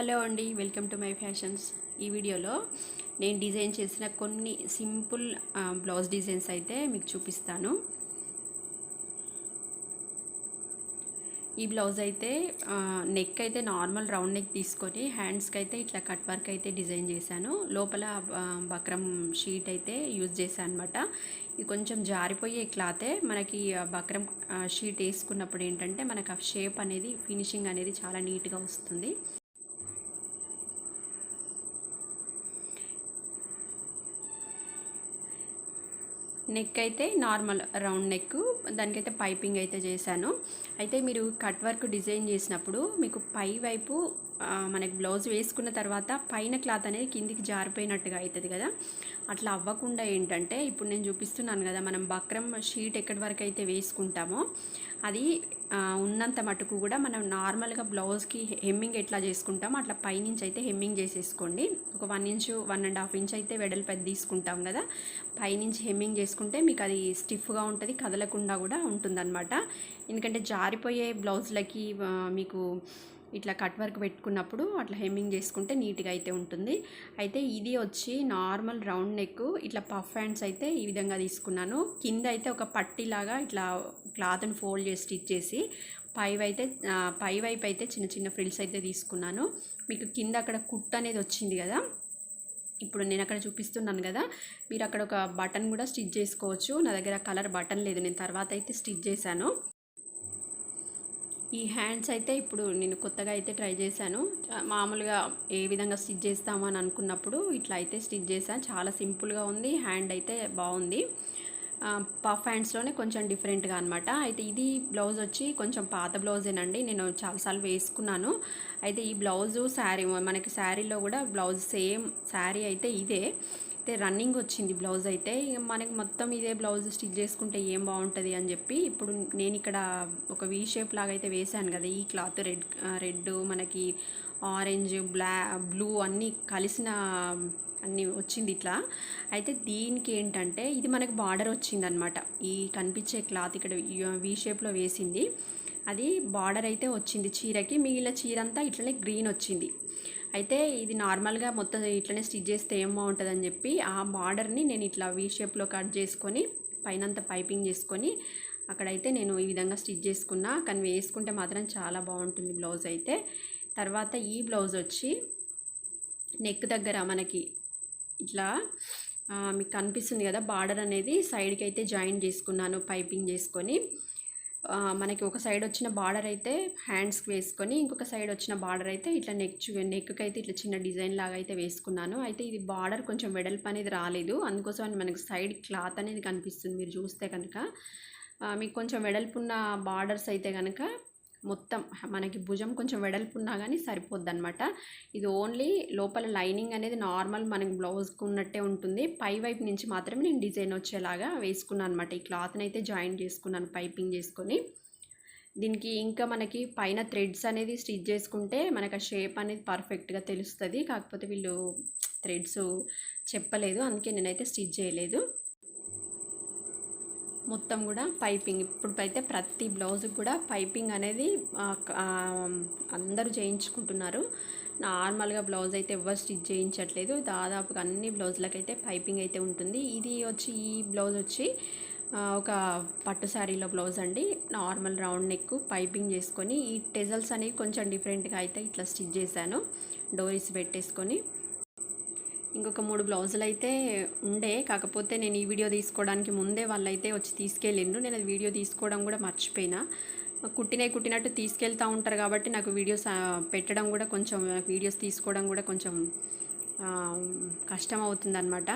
Hello అండి welcome to my fashions. ఈ వీడియోలో నేను డిజైన్ చేసిన కొన్ని సింపుల్ బ్లౌజ్ డిజైన్స్ అయితే మీకు చూపిస్తాను. ఈ బ్లౌజ్ అయితే నెక్ అయితే నార్మల్ రౌండ్ నెక్ తీసుకొని హ్యాండ్స్కి అయితే ఇట్లా కట్ వర్క్ అయితే డిజైన్ చేశాను. లోపల బక్రం షీట్ అయితే యూజ్ చేశాను అనమాట ఇది కొంచెం జారిపోయే క్లాతే మనకి బక్రం షీట్ వేసుకున్నప్పుడు ఏంటంటే మనకు ఆ షేప్ అనేది ఫినిషింగ్ అనేది చాలా నీట్గా వస్తుంది. నెక్ అయితే నార్మల్ రౌండ్ నెక్ దానికైతే పైపింగ్ అయితే చేశాను. అయితే మీరు కట్ వర్క్ డిజైన్ చేసినప్పుడు మీకు పై వైపు మనకి బ్లౌజ్ వేసుకున్న తర్వాత పైన క్లాత్ అనేది కిందికి జారిపోయినట్టుగా అవుతుంది కదా. అట్లా అవ్వకుండా ఏంటంటే ఇప్పుడు నేను చూపిస్తున్నాను కదా మనం బక్రం షీట్ ఎక్కడి వరకు అయితే వేసుకుంటామో అది ఉన్నంత మటుకు కూడా మనం నార్మల్గా బ్లౌజ్కి హెమ్మింగ్ ఎట్లా చేసుకుంటామో అట్లా పైనుంచి అయితే హెమ్మింగ్ చేసేసుకోండి. ఒక one inch one and half inch అయితే వెడల్పు తీసుకుంటాం కదా. పైనుంచి హెమ్మింగ్ చేసుకుంటే మీకు అది స్టిఫ్గా ఉంటుంది కదలకుండా కూడా ఉంటుందన్నమాట. ఎందుకంటే జారిపోయే బ్లౌజ్లకి మీకు ఇట్లా కట్ వర్క్ పెట్టుకున్నప్పుడు అట్లా హెమ్మింగ్ చేసుకుంటే నీట్గా అయితే ఉంటుంది. అయితే ఇది వచ్చి నార్మల్ రౌండ్ నెక్ ఇట్లా పఫ్ హ్యాండ్స్ అయితే ఈ విధంగా తీసుకున్నాను. కింద అయితే ఒక పట్టిలాగా ఇట్లా క్లాత్ని ఫోల్డ్ చేసి స్టిచ్ చేసి పై అయితే పై వైపు అయితే చిన్న చిన్న ఫ్రిల్స్ అయితే తీసుకున్నాను. మీకు కింద అక్కడ కుట్ అనేది వచ్చింది కదా? ఇప్పుడు నేను అక్కడ చూపిస్తున్నాను కదా? మీరు అక్కడ ఒక బటన్ కూడా స్టిచ్ చేసుకోవచ్చు. నా దగ్గర కలర్ బటన్ లేదు. నేను తర్వాత అయితే స్టిచ్ చేశాను. ఈ హ్యాండ్స్ అయితే ఇప్పుడు నేను కొత్తగా అయితే ట్రై చేశాను. మామూలుగా ఏ విధంగా స్టిచ్ చేస్తామని అని అనుకున్నప్పుడు ఇట్లా అయితే స్టిచ్ చేశాను. చాలా సింపుల్గా ఉంది. హ్యాండ్ అయితే బాగుంది. పఫ్ హ్యాండ్స్లోనే కొంచెం డిఫరెంట్గా అనమాట అయితే ఇది బ్లౌజ్ వచ్చి కొంచెం పాత బ్లౌజేనండి. నేను చాలాసార్లు వేసుకున్నాను. అయితే ఈ బ్లౌజు శారీ మనకి శారీలో కూడా బ్లౌజ్ సేమ్ శారీ అయితే ఇదే. అయితే రన్నింగ్ వచ్చింది బ్లౌజ్ అయితే. ఇక మనకి మొత్తం ఇదే బ్లౌజ్ స్టిచ్ చేసుకుంటే ఏం బాగుంటుంది అని చెప్పి ఇప్పుడు నేను ఇక్కడ ఒక వీ షేప్ లాగా అయితే వేశాను కదా. ఈ క్లాత్ రెడ్ రెడ్ మనకి ఆరెంజ్ బ్లా బ్లూ అన్నీ కలిసిన అన్నీ వచ్చింది ఇట్లా. అయితే దీనికి ఏంటంటే ఇది మనకి బార్డర్ వచ్చిందనమాట. ఈ కనిపించే క్లాత్ ఇక్కడ వీ షేప్లో వేసింది. అది బార్డర్ అయితే వచ్చింది చీరకి. మిగిలిన చీర అంతా ఇట్లనే గ్రీన్ వచ్చింది. అయితే ఇది నార్మల్గా మొత్తం ఇట్లనే స్టిచ్ చేస్తే ఏం బాగుంటుందని చెప్పి ఆ బార్డర్ని నేను ఇట్లా వీ షేప్లో కట్ చేసుకొని పైనంత పైపింగ్ చేసుకొని అక్కడైతే నేను ఈ విధంగా స్టిచ్ చేసుకున్నా. కానీ వేసుకుంటే మాత్రం చాలా బాగుంటుంది బ్లౌజ్ అయితే. తర్వాత ఈ బ్లౌజ్ వచ్చి నెక్ దగ్గర మనకి ఇట్లా మీకు కనిపిస్తుంది కదా బార్డర్ అనేది. సైడ్కి అయితే జాయిన్ చేసుకున్నాను పైపింగ్ చేసుకొని. మనకి ఒక సైడ్ వచ్చిన బార్డర్ అయితే హ్యాండ్స్కి వేసుకొని ఇంకొక సైడ్ వచ్చిన బార్డర్ అయితే ఇట్లా నెక్ నెక్కి అయితే ఇట్లా చిన్న డిజైన్ లాగా అయితే వేసుకున్నాను. అయితే ఇది బార్డర్ కొంచెం వెడల్పు అనేది రాలేదు. అందుకోసం అని మనకి సైడ్ క్లాత్ అనేది కనిపిస్తుంది మీరు చూస్తే కనుక. మీకు కొంచెం వెడల్పు ఉన్న బార్డర్స్ అయితే కనుక మొత్తం మనకి భుజం కొంచెం వెడల్పు ఉన్నా కానీ సరిపోద్ది అనమాట ఇది ఓన్లీ లోపల లైనింగ్ అనేది నార్మల్ మనకి బ్లౌజ్కి ఉన్నట్టే ఉంటుంది. పై వైపు నుంచి మాత్రమే నేను డిజైన్ వచ్చేలాగా వేసుకున్నాను అనమాట ఈ క్లాత్ని అయితే జాయిన్ చేసుకున్నాను పైపింగ్ చేసుకొని. దీనికి ఇంకా మనకి పైన థ్రెడ్స్ అనేది స్టిచ్ చేసుకుంటే మనకు ఆ షేప్ అనేది పర్ఫెక్ట్గా తెలుస్తుంది. కాకపోతే వీళ్ళు థ్రెడ్స్ చెప్పలేదు. అందుకే నేనైతే స్టిచ్ చేయలేదు. మొత్తం కూడా పైపింగ్. ఇప్పుడు అయితే ప్రతి బ్లౌజ్కి కూడా పైపింగ్ అనేది అందరూ చేయించుకుంటున్నారు. నార్మల్గా బ్లౌజ్ అయితే ఎవరు స్టిచ్ చేయించట్లేదు. దాదాపుగా అన్ని బ్లౌజ్లకైతే పైపింగ్ అయితే ఉంటుంది. ఇది వచ్చి ఈ బ్లౌజ్ వచ్చి ఒక పట్టు శారీలో బ్లౌజ్ అండి. నార్మల్ రౌండ్ నెక్ పైపింగ్ చేసుకొని ఈ టెజల్స్ అనేవి కొంచెం డిఫరెంట్గా అయితే ఇట్లా స్టిచ్ చేశాను. డోరీస్ పెట్టేసుకొని. ఇంకొక మూడు బ్లౌజులు అయితే ఉండే. కాకపోతే నేను ఈ వీడియో తీసుకోవడానికి ముందే వాళ్ళైతే వచ్చి తీసుకెళ్ళిండ్రు. నేను అది వీడియో తీసుకోవడం కూడా మర్చిపోయినా. కుట్టినవి కుట్టినట్టు తీసుకెళ్తూ ఉంటారు కాబట్టి నాకు వీడియోస్ పెట్టడం కూడా కొంచెం వీడియోస్ తీసుకోవడం కూడా కొంచెం కష్టం కష్టం అవుతుందన్నమాట.